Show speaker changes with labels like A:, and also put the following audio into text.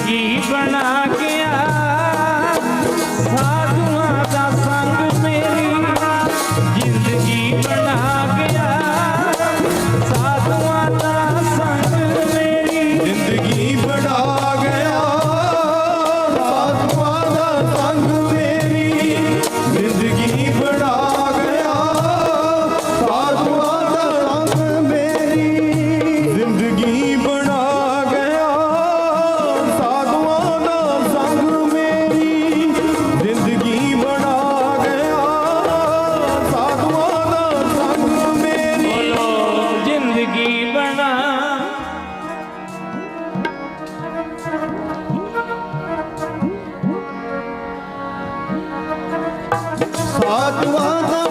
A: ਜ਼ਿੰਦਗੀ ਬਣਾ ਗਿਆ ਸਾਧੂਆਂ ਦਾ ਸੰਗ ਮੇਰੀ। ਜ਼ਿੰਦਗੀ ਬਣਾ
B: साधुआ